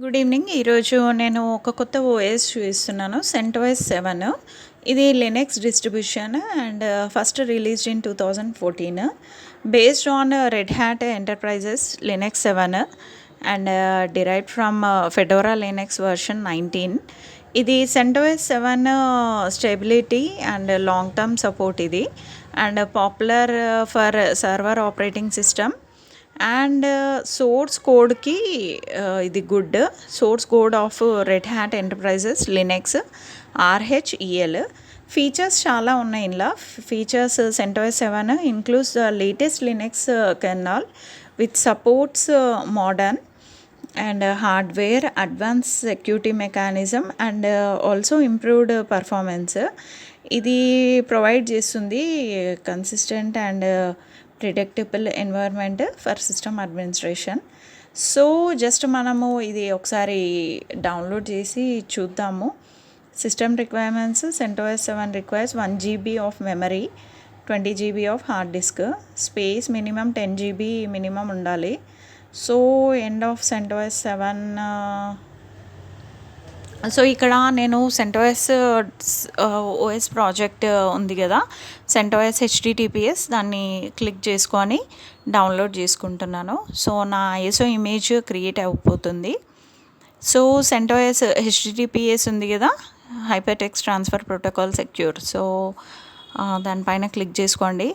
Good evening ఈరోజు నేను ఒక కొత్త ఓఎస్ చూపిస్తున్నాను సెంటోఎస్ సెవెన్ ఇది Linux distribution and first released in two thousand fourteen based on Red Hat enterprises Linux seven and derive from Fedora Linux version nineteen ఇది CentOS seven stability and long term support ఇది. And popular for server operating system and source కోడ్కి ఇది good. Source code of Red Hat enterprises Linux RHEL. Features చాలా ఉన్నాయి ఇందులో. Features CentOS seven includes the latest Linux kernel with supports modern and hardware advance security mechanism and also improved performance. ఇది provide చేస్తుంది consistent and predictable environment for system administration so just మనము ఇది ఒకసారి download చేసి చూద్దాము. System requirements CentOS seven requires one GB of memory twenty GB of hard disk space minimum ten GB minimum ఉండాలి. So end of CentOS seven so ఇక్కడ నేను CentOS OS project ఉంది కదా. సెంటోఎస్ హెచ్డిటిపిఎస్ దాన్ని క్లిక్ చేసుకొని download చేసుకుంటున్నాను. So నా ISO image create అయిపోతుంది. సో సెంటోఎస్ హెచ్డిటిపిఎస్ ఉంది కదా. Hypertext transfer protocol secure so దానిపైన క్లిక్ చేసుకోండి.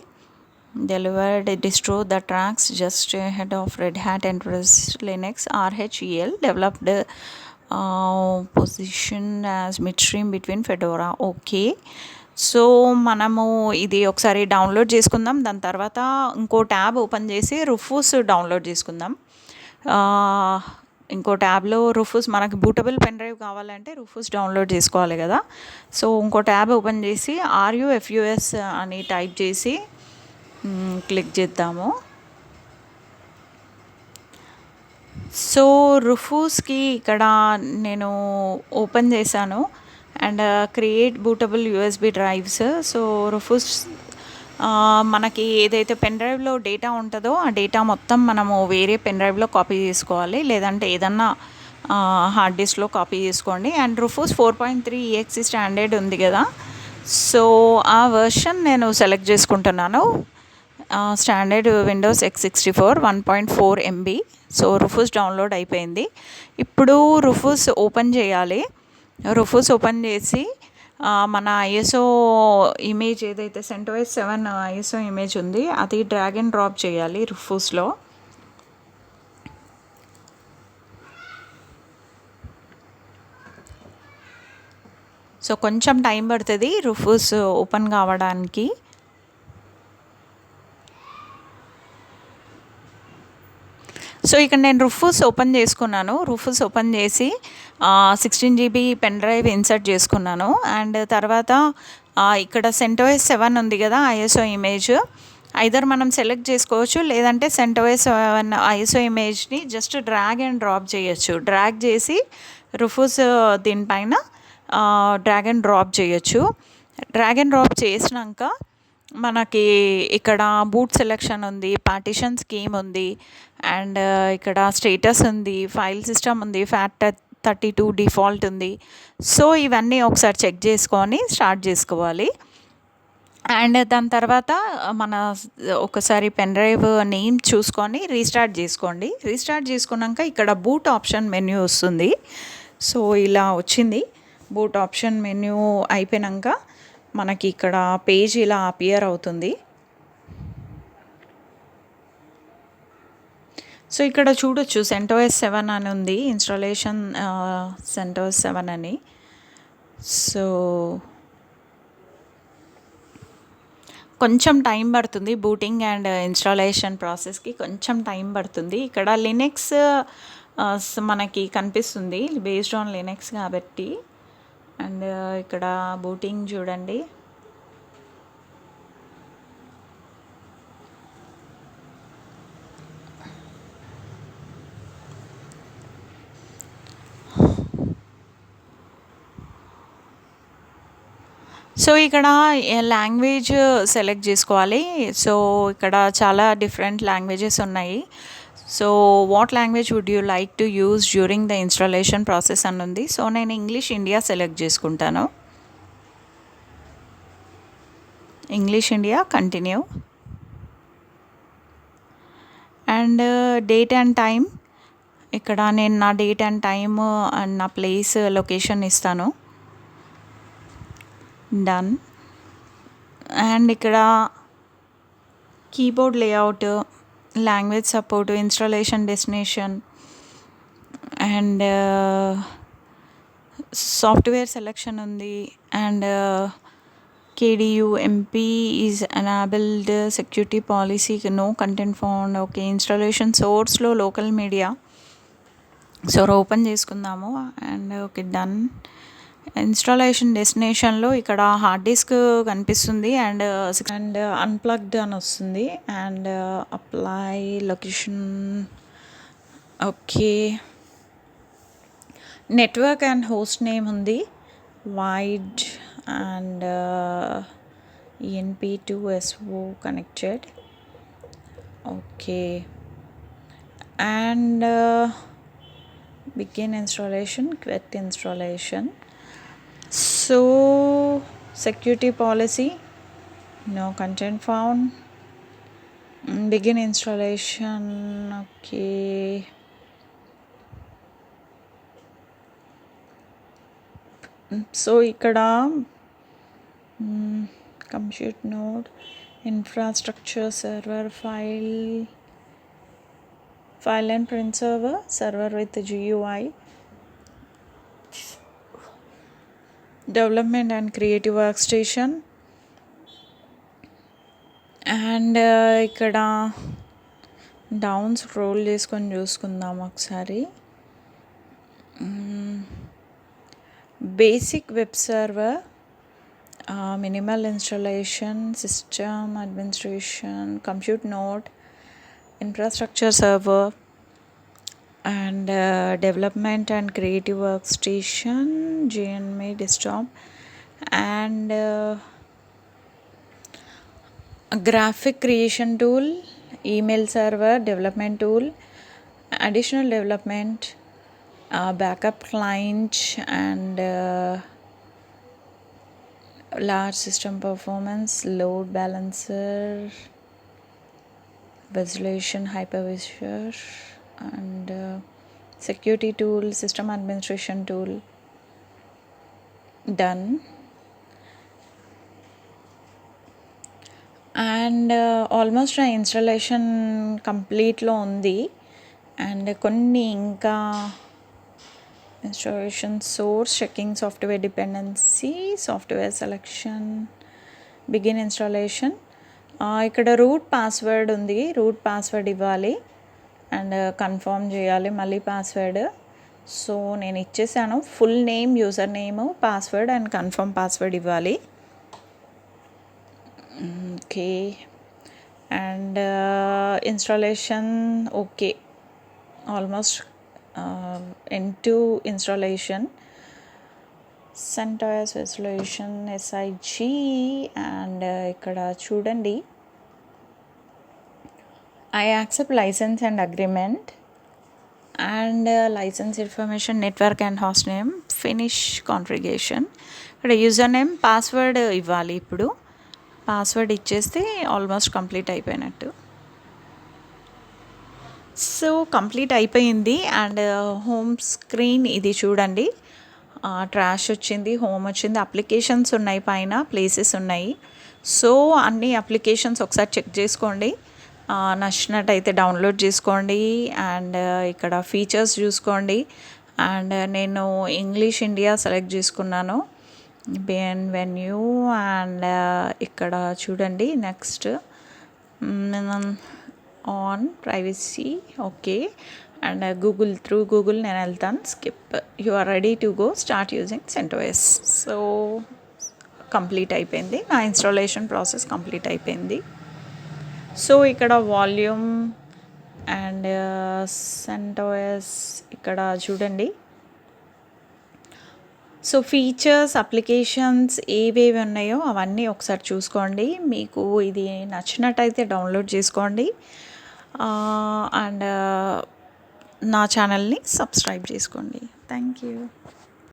Delivered distro the tracks just head of Red Hat enterprise Linux RHEL developed position as mid stream between Fedora okay so మనము ఇది ఒకసారి download చేసుకుందాం. దాని తర్వాత ఇంకో ట్యాబ్ ఓపెన్ చేసి రుఫూస్ డౌన్లోడ్ చేసుకుందాం. ఇంకో ట్యాబ్లో రుఫూస్ మనకి బూటబుల్ పెన్ డ్రైవ్ కావాలంటే రుఫూస్ డౌన్లోడ్ చేసుకోవాలి కదా. సో ఇంకో ట్యాబ్ ఓపెన్ చేసి ఆర్యుఎఫ్యుఎస్ అని టైప్ చేసి క్లిక్ చేద్దాము. సో రుఫూస్కి ఇక్కడ నేను ఓపెన్ చేశాను. And create bootable USB drives so Rufus మనకి ఏదైతే పెన్ డ్రైవ్లో డేటా ఉంటుందో ఆ డేటా మొత్తం మనము వేరే పెన్ డ్రైవ్లో కాపీ చేసుకోవాలి. లేదంటే ఏదన్నా హార్డ్ డిస్క్లో కాపీ చేసుకోండి. And Rufus four point three EXE standard ఉంది కదా. సో ఆ వర్షన్ నేను సెలెక్ట్ చేసుకుంటున్నాను. Standard Windows X sixty four one point four MB so Rufus download అయిపోయింది. ఇప్పుడు రుఫూస్ ఓపెన్ చేయాలి. రుఫూస్ ఓపెన్ చేసి మన ఐఎస్ఓ ఇమేజ్ ఏదైతే సెంటోఎస్ సెవెన్ ఐఎస్ఓ ఇమేజ్ ఉంది అది డ్రాగ్ అండ్ డ్రాప్ చేయాలి రుఫూస్లో సో కొంచెం టైం పడుతుంది రుఫూస్ ఓపెన్ కావడానికి. సో ఇక్కడ నేను రుఫూస్ ఓపెన్ చేసుకున్నాను. రుఫూస్ ఓపెన్ చేసి sixteen GB pen drive insert చేసుకున్నాను. అండ్ తర్వాత ఇక్కడ సెంటోఎస్ సెవెన్ ఉంది కదా ఐఎస్ఓ ఇమేజ్ ఐదర్ మనం సెలెక్ట్ చేసుకోవచ్చు లేదంటే సెంటోఎస్ సెవెన్ ఐఎస్ఓ ఇమేజ్ని జస్ట్ డ్రాగ్ అండ్ డ్రాప్ చేయొచ్చు. డ్రాగ్ చేసి రుఫూస్ దీనిపైన డ్రాగ్ అండ్ డ్రాప్ చేయొచ్చు. డ్రాగ్ అండ్ డ్రాప్ చేసినాక మనకి ఇక్కడ బూట్ సెలెక్షన్ ఉంది పార్టిషన్ స్కీమ్ ఉంది అండ్ uh, ఇక్కడ స్టేటస్ ఉంది ఫైల్ సిస్టమ్ ఉంది ఫ్యాట్ థర్టీ టూ డిఫాల్ట్ ఉంది. సో ఇవన్నీ ఒకసారి చెక్ చేసుకొని స్టార్ట్ చేసుకోవాలి. అండ్ దాని తర్వాత uh, మన uh, ఒకసారి పెన్ డ్రైవ్ నేమ్ చూసుకొని రీస్టార్ట్ చేసుకోండి. రీస్టార్ట్ చేసుకున్నాక ఇక్కడ బూట్ ఆప్షన్ మెన్యూ వస్తుంది. సో ఇలా వచ్చింది. బూట్ ఆప్షన్ మెన్యూ అయిపోయాక మనకి ఇక్కడ పేజ్ ఇలా అపియర్ అవుతుంది. సో ఇక్కడ చూడొచ్చు సెంటోఎస్ సెవెన్ అని ఉంది. ఇన్స్టాలేషన్ సెంటోఎస్ సెవెన్ అని. సో కొంచెం టైం పడుతుంది బూటింగ్ అండ్ ఇన్స్టాలేషన్ ప్రాసెస్కి కొంచెం టైం పడుతుంది. ఇక్కడ లినెక్స్ మనకి కనిపిస్తుంది బేస్డ్ ఆన్ లినెక్స్ కాబట్టి. అండ్ ఇక్కడ బూటింగ్ చూడండి. సో ఇక్కడ లాంగ్వేజ్ సెలెక్ట్ చేసుకోవాలి. సో ఇక్కడ చాలా డిఫరెంట్ లాంగ్వేజెస్ ఉన్నాయి. So what language would you like to use during the installation process అని ఉంది సో నేను ఇంగ్లీష్ ఇండియా సెలెక్ట్ చేసుకుంటాను. English India continue and date and time ఇక్కడ నేను నా డేట్ అండ్ టైమ్ అండ్ నా ప్లేస్ లొకేషన్ ఇస్తాను. డన్ అండ్ ఇక్కడ keyboard layout language support installation destination and software selection ఉంది. And kdump is enabled security policy no content found okay installation సోర్స్లో local media so open చేసుకుందాము. And okay done installation డెస్టినేషన్లో ఇక్కడ hard disk కనిపిస్తుంది and uh, and unplugged అని వస్తుంది. And apply location okay network and host name ఉంది. Wired and ENP two SO connected okay and begin installation quit installation so security policy no content found Mm, begin installation okay so ఇక్కడ compute node infrastructure server file file and print server server with development and creative workstation. And ఇక్కడ down scroll చేసుకొని చూసుకుందాం ఒకసారి. Basic web server minimal installation system administration compute node infrastructure server and uh, development and creative workstation gnme desktop. And uh, graphic creation tool email server development tool. Additional development uh, backup client and uh, large system performance load balancer visualization hypervisor and security tool system administration tool done and uh, almost నా installation కంప్లీట్లో ఉంది. And కొన్ని ఇంకా installation source checking software dependency software selection begin installation ఇక్కడ root password ఉంది. Root password ఇవ్వాలి. And confirm చేయాలి మళ్ళీ పాస్వర్డ్ సో నేను ఇచ్చేసాను. Full name user name password and confirm password ఇవ్వాలి. Okay. And uh, installation okay. Almost end to installation CentOS resolution SIG and uh, ఇక్కడ చూడండి. I accept license and agreement and license information network and host name finish configuration ఇక్కడ user name password ఇవ్వాలి ఇప్పుడు. Password ఇచ్చేస్తే almost complete అయిపోయినట్టు. So complete అయిపోయింది and home screen ఇది చూడండి. ట్రాష్ వచ్చింది హోమ్ వచ్చింది అప్లికేషన్స్ ఉన్నాయి పైన ప్లేసెస్ ఉన్నాయి. సో అన్ని అప్లికేషన్స్ ఒకసారి చెక్ చేసుకోండి. నచ్చినట్టయితే డౌన్లోడ్ చేసుకోండి అండ్ ఇక్కడ ఫీచర్స్ చూసుకోండి అండ్ నేను ఇంగ్లీష్ ఇండియా సెలెక్ట్ చేసుకున్నాను. బిఎన్ వెన్యూ అండ్ ఇక్కడ చూడండి next. On privacy okay and Google through Google నేను వెళ్తాను. Skip you are ready to go start using CentOS so complete అయిపోయింది. నా ఇన్స్టాలేషన్ ప్రాసెస్ కంప్లీట్ అయిపోయింది. సో ఇక్కడ వాల్యూమ్ అండ్ సెంటోఎస్ ఇక్కడ చూడండి. సో ఫీచర్స్ అప్లికేషన్స్ ఏవేవి ఉన్నాయో అవన్నీ ఒకసారి చూసుకోండి. మీకు ఇది నచ్చినట్టయితే డౌన్లోడ్ చేసుకోండి. అండ్ నా ఛానల్ని సబ్స్క్రైబ్ చేసుకోండి. Thank you.